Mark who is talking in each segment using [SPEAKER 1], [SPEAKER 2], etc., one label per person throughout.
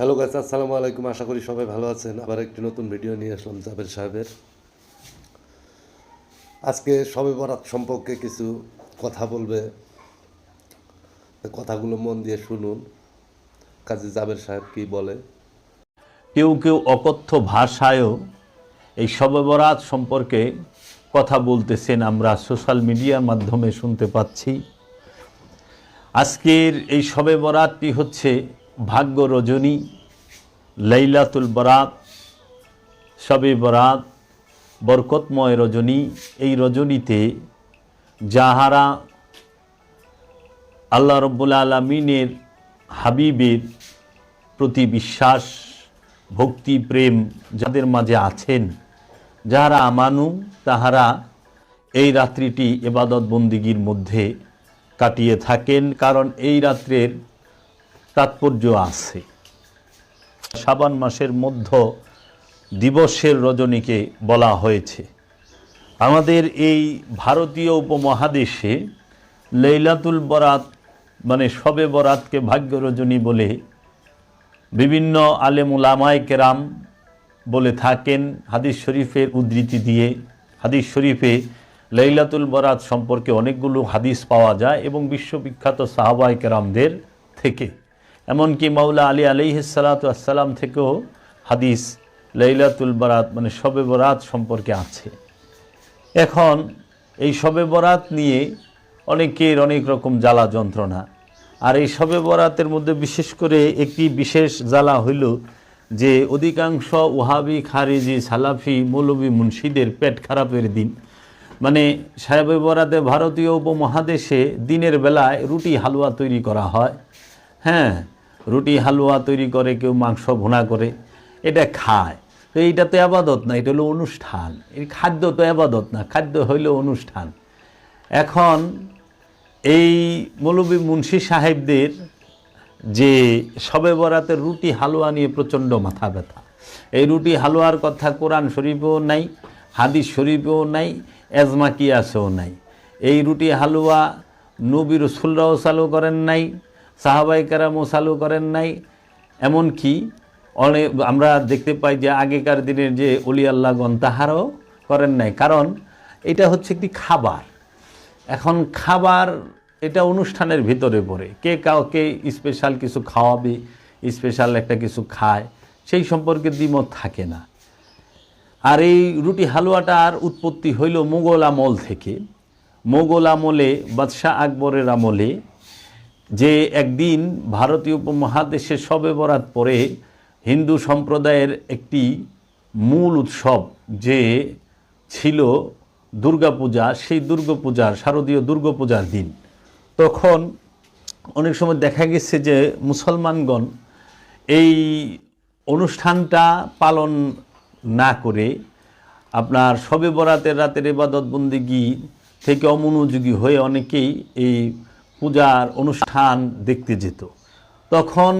[SPEAKER 1] Hello গাছ আসসালামু আলাইকুম আশা করি সবাই ভালো আছেন। আবার একটি নতুন ভিডিও নিয়ে আসলাম জাবের সাহেবের। আজকে সবে বরাত সম্পর্কে কিছু কথা বলবে। কথাগুলো মন দিয়ে শুনুন। কাজী জাবের সাহেব কি বলে?
[SPEAKER 2] কেউ কেউ অকথ্য ভাষায়ও এই শবে বরাত সম্পর্কে কথা বলতেছেন, আমরা সোশ্যাল মিডিয়ার মাধ্যমে শুনতে পাচ্ছি। আজকের এই শবে বরাতটি হচ্ছে ভাগ্য রজনী, লাইলাতুল বরাত শবে বরাত, বরকতময় রজনী, এই রজনীতে যাহারা আল্লাহ রব্বুল আলমিনের হাবিবের প্রতি বিশ্বাস, ভক্তি, প্রেম যাদের মাঝে আছেন, যাহারা আমানু, তাহারা এই রাত্রিটি এবাদত বন্দিগির মধ্যে কাটিয়ে থাকেন, কারণ এই রাত্রের তাৎপর্য আছে। সাবান মাসের মধ্য দিবসের রজনীকে বলা হয়েছে। আমাদের এই ভারতীয় উপমহাদেশে লেইলাতুল বরাত মানে শবে বরাতকে ভাগ্য রজনী বলে বিভিন্ন আলেমুলামায় কেরাম বলে থাকেন হাদিস শরীফের উদ্ধৃতি দিয়ে। হাদিস শরীফে লাইলাতুল বরাত সম্পর্কে অনেকগুলো হাদিস পাওয়া যায় এবং বিশ্ববিখ্যাত সাহাবাই কেরামদের থেকে। এমনকি মাওলা আলী আলিহিসাল্লাতাম থেকেও হাদিস লাইলাতুল বরাত মানে শবে বরাত সম্পর্কে আছে। এখন এই শবে বরাত নিয়ে অনেকের অনেক রকম জ্বালা যন্ত্রণা। আর এই শবে বরাতের মধ্যে বিশেষ করে একটি বিশেষ জ্বালা হইল যে অধিকাংশ ওহাবি, খারিজি, সালাফি, মৌলবী মুন্সিদের পেট খারাপের দিন। মানে সাহেবে বরাতে ভারতীয় উপমহাদেশে দিনের বেলায় রুটি হালুয়া তৈরি করা হয়। হ্যাঁ রুটি, হালুয়া তৈরি করে, কেউ মাংস ভুনা করে, এটা খায়। তো এইটা তো আবাদত না, এটা হলো অনুষ্ঠান। এই খাদ্য তো আবাদত না, খাদ্য হইল অনুষ্ঠান। এখন এই মৌলবী মুন্সি সাহেবদের যে সবে বরাতে রুটি, হালুয়া নিয়ে প্রচণ্ড মাথা ব্যথা। এই রুটি, হালুয়ার কথা কোরআন শরীফেও নাই, হাদিস শরীফেও নাই, এজমা কিয়াসেও নাই। এই রুটি, হালুয়া নবী রসুলরাও চালু করেন নাই সাহাবাই কারামও চালু করেন নাই। এমনকি অনেক আমরা দেখতে পাই যে আগেকার দিনের যে অলি আল্লাহগণ তাহারও করেন নাই। কারণ এটা হচ্ছে একটি খাবার। এখন খাবার এটা অনুষ্ঠানের ভিতরে পড়ে। কে কাউকে স্পেশাল কিছু খাওয়াবে স্পেশাল একটা কিছু খায়, সেই সম্পর্কে দ্বিমত থাকে না। আর এই রুটি হালুয়াটার উৎপত্তি হইল মোগল আমল থেকে। মোগল আমলে বাদশাহ আকবরের আমলে যে একদিন ভারতীয় উপমহাদেশে সবে বরাত পরে হিন্দু সম্প্রদায়ের একটি মূল উৎসব যে ছিল দুর্গাপূজা, সেই দুর্গাপূজার শারদীয় দুর্গাপূজার দিন। তখন অনেক সময় দেখা গেছে যে মুসলমানগণ এই অনুষ্ঠানটা পালন না করে আপনার সবে বরাতের রাতের এবাদত বন্দিগি থেকে অমনোযোগী হয়ে অনেকেই এই পূজার অনুষ্ঠান দেখতে যেত। তখন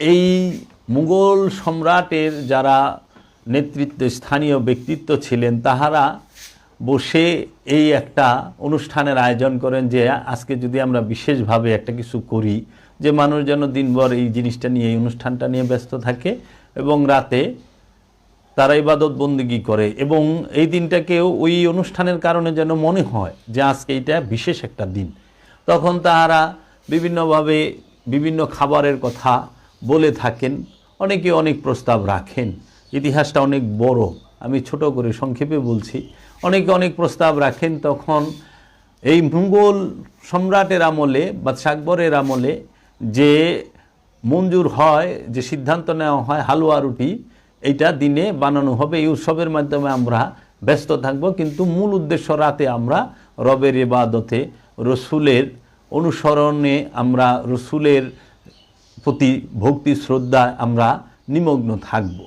[SPEAKER 2] এই মুঘল সম্রাটের যারা নেতৃত্বে স্থানীয় ব্যক্তিত্ব ছিলেন, তাহারা বসে এই একটা অনুষ্ঠানের আয়োজন করেন যে, আজকে যদি আমরা বিশেষভাবে একটা কিছু করি, যে মানুষ যেন দিনভর এই জিনিসটা নিয়ে, এই অনুষ্ঠানটা নিয়ে ব্যস্ত থাকে এবং রাতে তারা ইবাদত বন্দিগি করে এবং এই দিনটাকেও ওই অনুষ্ঠানের কারণে যেন মনে হয় যে, আজকে এটা বিশেষ একটা দিন। তখন তাহারা বিভিন্নভাবে বিভিন্ন খাবারের কথা বলে থাকেন, অনেকে অনেক প্রস্তাব রাখেন। ইতিহাসটা অনেক বড়, আমি ছোট করে সংক্ষেপে বলছি। অনেকে অনেক প্রস্তাব রাখেন, তখন এই মুঘল সম্রাটের আমলে বা আকবরের আমলে যে মঞ্জুর হয়, যে সিদ্ধান্ত নেওয়া হয় হালুয়া রুটি, এইটা দিনে বানানো হবে। এই উৎসবের মাধ্যমে আমরা ব্যস্ত থাকব, কিন্তু মূল উদ্দেশ্য রাতে আমরা রবের এবাদতে রসুলের অনুসরণে আমরা রসুলের প্রতি ভক্তি শ্রদ্ধা আমরা নিমগ্ন থাকব।